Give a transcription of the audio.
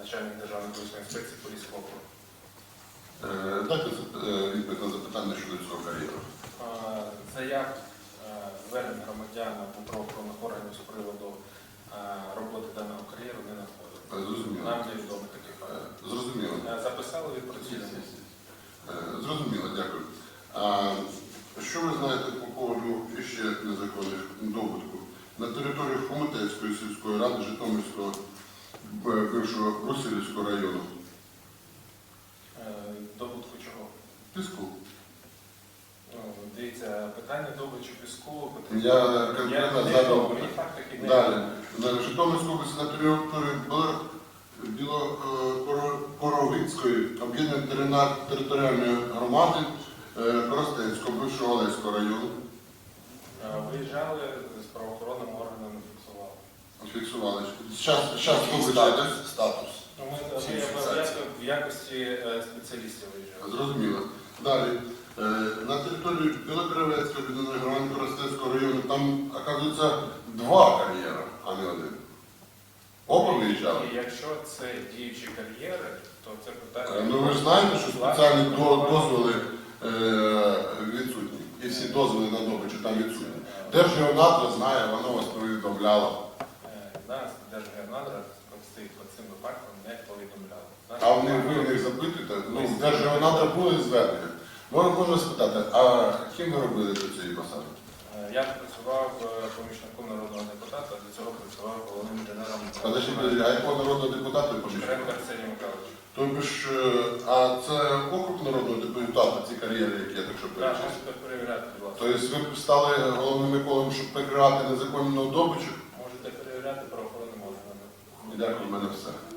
начальник Державної екологічної інспекції поліції округу. Е, Дайте відповідь на запитання щодо цього кар'єру. Заяв е, звернень громадян або правоохоронних органів з приводу е, роботи даного кар'єру не надходить. Зрозуміло. Нам не відомо таких. Зрозуміло. Записали відпрацюємо. Зрозуміло, дякую. А що ви знаєте по поводу ще незаконних добутків? На території Хомутецької сільської ради Житомирського бившого Брусилівського району Е, Добутку чого? піску. Ну, Дивіться, питання добичу піску. Я конкретно задав. Далі. На на території Білокоровицької об'єднаної територіальної громади е, Коростенського, бившого Олеського району. Е, Виїжджали з правоохоронним фіксували. Фіксували. Зараз, зараз Статус. Статус. Ну, Ми ми Всі в фіксації. якості- в якості е, спеціалістів виїжджали. Зрозуміло. Далі. Е, На території Білокоровецького об'єднаної громади Коростенського району там, оказується, два кар'єри, а не один. Оба виїжджали. І якщо це діючі кар'єри, то це Е, питання. Ну ви ж знаєте, що спеціальні до- дозволи е, відсутні. І всі дозволи на добичу там відсутні. Держгеонадра знає, воно вас повідомляло. Цим по цим випадкам не повідомляли. Нас А вони ви них запитуєте, ну в Держгеонадра були звернення. Можна, можна спитати, а ким ви робили до цієї посади? Е, Я працював е, помічником народного депутата, до цього працював головним інженером. Подожди, а якого народного депутата ви помічали? Арсеній Михайлович. Тобто ж, е, а це округ народного депутата, ці кар'єри, які я так що Так, можете перевіряти, будь ласка. Тобто ви стали головним екологом, щоб прикривати незаконну добичу? Можете перевіряти правоохоронним органами.